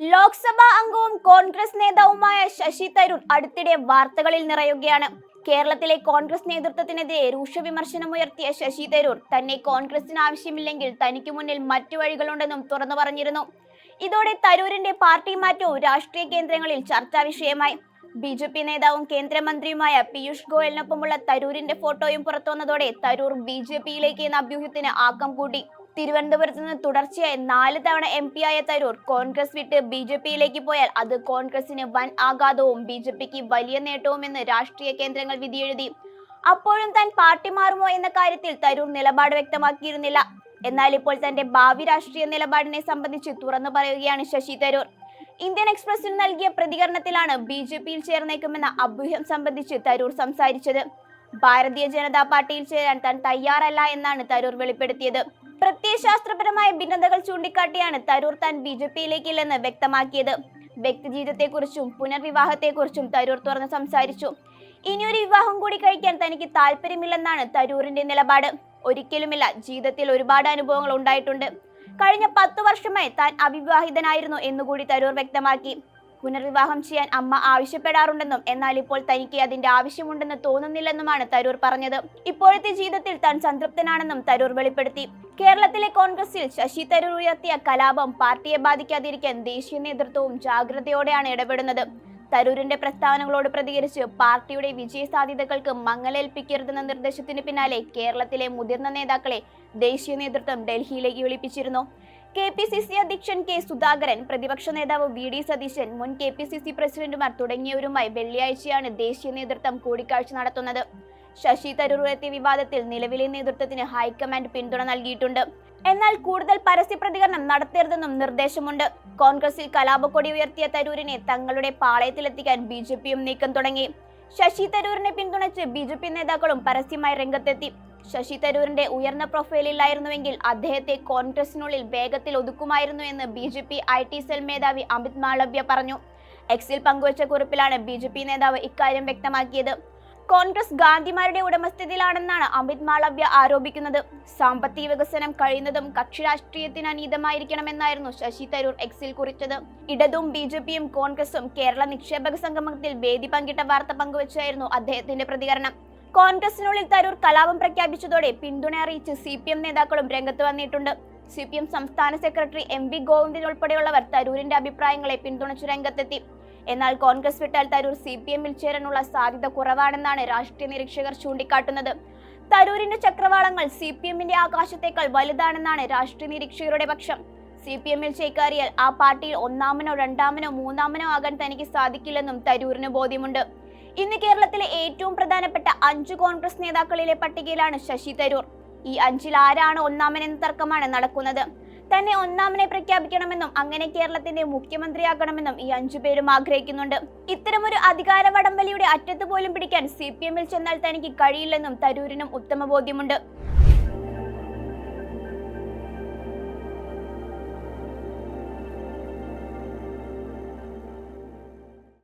ലോക്സഭാ അംഗവും കോൺഗ്രസ് നേതാവുമായ ശശി തരൂർ അടുത്തിടെ വാർത്തകളിൽ നിറയുകയാണ്. കേരളത്തിലെ കോൺഗ്രസ് നേതൃത്വത്തിനെതിരെ രൂക്ഷ വിമർശനമുയർത്തിയ ശശി തരൂർ തന്നെ കോൺഗ്രസിന് ആവശ്യമില്ലെങ്കിൽ തനിക്ക് മുന്നിൽ മറ്റു വഴികളുണ്ടെന്നും തുറന്നു പറഞ്ഞിരുന്നു. ഇതോടെ തരൂരിന്റെ പാർട്ടി മാറ്റവും രാഷ്ട്രീയ കേന്ദ്രങ്ങളിൽ ചർച്ചാ വിഷയമായി. ബി ജെ പി നേതാവും കേന്ദ്രമന്ത്രിയുമായ പീയൂഷ് ഗോയലിനൊപ്പമുള്ള തരൂരിന്റെ ഫോട്ടോയും പുറത്തുവന്നതോടെ തരൂർ ബി ജെ പിയിലേക്ക് എന്ന അഭ്യൂഹത്തിന് ആക്കം കൂട്ടി. തിരുവനന്തപുരത്ത് നിന്ന് തുടർച്ചയായി നാല് തവണ എം പി ആയ തരൂർ കോൺഗ്രസ് വിട്ട് ബി ജെ പിയിലേക്ക് പോയാൽ അത് കോൺഗ്രസിന് വൻ ആഘാതവും ബി ജെ പിക്ക് വലിയ നേട്ടവും എന്ന് രാഷ്ട്രീയ കേന്ദ്രങ്ങൾ വിധിയെഴുതി. അപ്പോഴും താൻ പാർട്ടി മാറുമോ എന്ന കാര്യത്തിൽ തരൂർ നിലപാട് വ്യക്തമാക്കിയിരുന്നില്ല. എന്നാൽ ഇപ്പോൾ തന്റെ ഭാവി രാഷ്ട്രീയ നിലപാടിനെ സംബന്ധിച്ച് തുറന്നു പറയുകയാണ് ശശി തരൂർ. ഇന്ത്യൻ എക്സ്പ്രസിന് നൽകിയ പ്രതികരണത്തിലാണ് ബി ജെ പിയിൽ ചേർന്നേക്കുമെന്ന അഭ്യൂഹം സംബന്ധിച്ച് തരൂർ സംസാരിച്ചത്. ഭാരതീയ ജനതാ പാർട്ടിയിൽ ചേരാൻ താൻ തയ്യാറല്ല എന്നാണ് തരൂർ വെളിപ്പെടുത്തിയത്. പ്രത്യയശാസ്ത്രപരമായ ഭിന്നതകൾ ചൂണ്ടിക്കാട്ടിയാണ് തരൂർ താൻ ബി ജെ പിയിലേക്കില്ലെന്ന് വ്യക്തമാക്കിയത്. വ്യക്തിജീവിതത്തെക്കുറിച്ചും പുനർവിവാഹത്തെക്കുറിച്ചും തരൂർ തുറന്ന് സംസാരിച്ചു. ഇനിയൊരു വിവാഹം കൂടി കഴിക്കാൻ തനിക്ക് താല്പര്യമില്ലെന്നാണ് തരൂരിന്റെ നിലപാട്. ഒരിക്കലുമില്ല ജീവിതത്തിൽ ഒരുപാട് അനുഭവങ്ങൾ ഉണ്ടായിട്ടുണ്ട്. കഴിഞ്ഞ പത്തു വർഷമായി താൻ അവിവാഹിതനായിരുന്നു എന്നുകൂടി തരൂർ വ്യക്തമാക്കി. പുനർവിവാഹം ചെയ്യാൻ അമ്മ ആവശ്യപ്പെടാറുണ്ടെന്നും എന്നാൽ ഇപ്പോൾ തനിക്ക് അതിന്റെ ആവശ്യമുണ്ടെന്ന് തോന്നുന്നില്ലെന്നുമാണ് തരൂർ പറഞ്ഞത്. ഇപ്പോഴത്തെ ജീവിതത്തിൽ താൻ സംതൃപ്തനാണെന്നും തരൂർ വെളിപ്പെടുത്തി. കേരളത്തിലെ കോൺഗ്രസിൽ ശശി തരൂർ ഉയർത്തിയ കലാപം പാർട്ടിയെ ബാധിക്കാതിരിക്കാൻ ദേശീയ നേതൃത്വവും ജാഗ്രതയോടെയാണ് ഇടപെടുന്നത്. തരൂരിന്റെ പ്രസ്താവനകളോട് പ്രതികരിച്ച് പാർട്ടിയുടെ വിജയ സാധ്യതകൾക്ക് മങ്ങലേൽപ്പിക്കരുതെന്ന നിർദ്ദേശത്തിന് പിന്നാലെ കേരളത്തിലെ മുതിർന്ന നേതാക്കളെ ദേശീയ നേതൃത്വം ഡൽഹിയിലേക്ക് വിളിപ്പിച്ചിരുന്നു. കെ പി സി സി അധ്യക്ഷൻ കെ സുധാകരൻ പ്രതിപക്ഷ നേതാവ് വി ഡി സതീശൻ മുൻ കെ പി സി സി പ്രസിഡന്റുമാർ തുടങ്ങിയവരുമായി വെള്ളിയാഴ്ചയാണ് ദേശീയ നേതൃത്വം കൂടിക്കാഴ്ച നടത്തുന്നത്. ശശി തരൂർ വിവാദത്തിൽ നിലവിലെ നേതൃത്വത്തിന് ഹൈക്കമാൻഡ് പിന്തുണ നൽകിയിട്ടുണ്ട്. എന്നാൽ കൂടുതൽ പരസ്യ പ്രതികരണം നടത്തരുതെന്നും നിർദ്ദേശമുണ്ട്. കോൺഗ്രസിൽ കലാപക്കൊടി ഉയർത്തിയ തരൂരിനെ തങ്ങളുടെ പാളയത്തിലെത്തിക്കാൻ ബി ജെ പിയും നീക്കം തുടങ്ങി. ശശി തരൂരിനെ പിന്തുണച്ച് ബി ജെ പി നേതാക്കളും പരസ്യമായി രംഗത്തെത്തി. ശശി തരൂരിന്റെ ഉയർന്ന പ്രൊഫൈലില്ലായിരുന്നുവെങ്കിൽ അദ്ദേഹത്തെ കോൺഗ്രസിനുള്ളിൽ വേഗത്തിൽ ഒതുക്കുമായിരുന്നു എന്ന് B J P I T cell മേധാവി അമിത് മാളവ്യ പറഞ്ഞു. എക്സിൽ പങ്കുവച്ച കുറിപ്പിലാണ് ബി ജെ പി നേതാവ് ഇക്കാര്യം വ്യക്തമാക്കിയത്. കോൺഗ്രസ് ഗാന്ധിമാരുടെ ഉടമസ്ഥതയിലാണെന്നാണ് അമിത് മാളവ്യ ആരോപിക്കുന്നത്. സാമ്പത്തിക വികസനം കഴിയുന്നതും കക്ഷി രാഷ്ട്രീയത്തിന് അനീതമായിരിക്കണമെന്നായിരുന്നു ശശി തരൂർ എക്സിൽ കുറിച്ചത്. ഇടതും ബി ജെ പിയും കോൺഗ്രസും കേരള നിക്ഷേപക സംഗമത്തിൽ വേദി പങ്കിട്ട വാർത്ത പങ്കുവച്ചായിരുന്നു അദ്ദേഹത്തിന്റെ പ്രതികരണം. കോൺഗ്രസിനുള്ളിൽ തരൂർ കലാപം പ്രഖ്യാപിച്ചതോടെ പിന്തുണ അറിയിച്ച് സി പി എം നേതാക്കളും രംഗത്ത് വന്നിട്ടുണ്ട്. സി പി എം സംസ്ഥാന സെക്രട്ടറി എം വി ഗോവിന്ദൻ ഉൾപ്പെടെയുള്ളവർ തരൂരിന്റെ അഭിപ്രായങ്ങളെ പിന്തുണച്ചു രംഗത്തെത്തി. എന്നാൽ കോൺഗ്രസ് വിട്ടാൽ തരൂർ സി പി എമ്മിൽ ചേരാനുള്ള സാധ്യത കുറവാണെന്നാണ് രാഷ്ട്രീയ നിരീക്ഷകർ ചൂണ്ടിക്കാട്ടുന്നത്. തരൂരിന്റെ ചക്രവാളങ്ങൾ സി പി എമ്മിന്റെ ആകാശത്തേക്കാൾ വലുതാണെന്നാണ് രാഷ്ട്രീയ നിരീക്ഷകരുടെ പക്ഷം. സി പി എമ്മിൽ ചേക്കാറിയാൽ ആ പാർട്ടിയിൽ ഒന്നാമനോ രണ്ടാമനോ മൂന്നാമനോ ആകാൻ തനിക്ക് സാധിക്കില്ലെന്നും തരൂരിന് ബോധ്യമുണ്ട്. ഇന്ന് കേരളത്തിലെ ഏറ്റവും പ്രധാനപ്പെട്ട അഞ്ച് കോൺഗ്രസ് നേതാക്കളിലെ പട്ടികയിലാണ് ശശി തരൂർ. ഈ അഞ്ചിൽ ആരാണ് ഒന്നാമനെന്ന തർക്കമാണ് നടക്കുന്നത്. തന്നെ ഒന്നാമനെ പ്രഖ്യാപിക്കണമെന്നും അങ്ങനെ കേരളത്തിന്റെ മുഖ്യമന്ത്രിയാകണമെന്നും ഈ അഞ്ചു പേരും ആഗ്രഹിക്കുന്നുണ്ട്. ഇത്തരമൊരു അധികാര വടംവലിയുടെ അറ്റത്ത് പോലും പിടിക്കാൻ സി പി എമ്മിൽ ചെന്നാൽ തനിക്ക് കഴിയില്ലെന്നും തരൂരിനും ഉത്തമ ബോധ്യമുണ്ട്.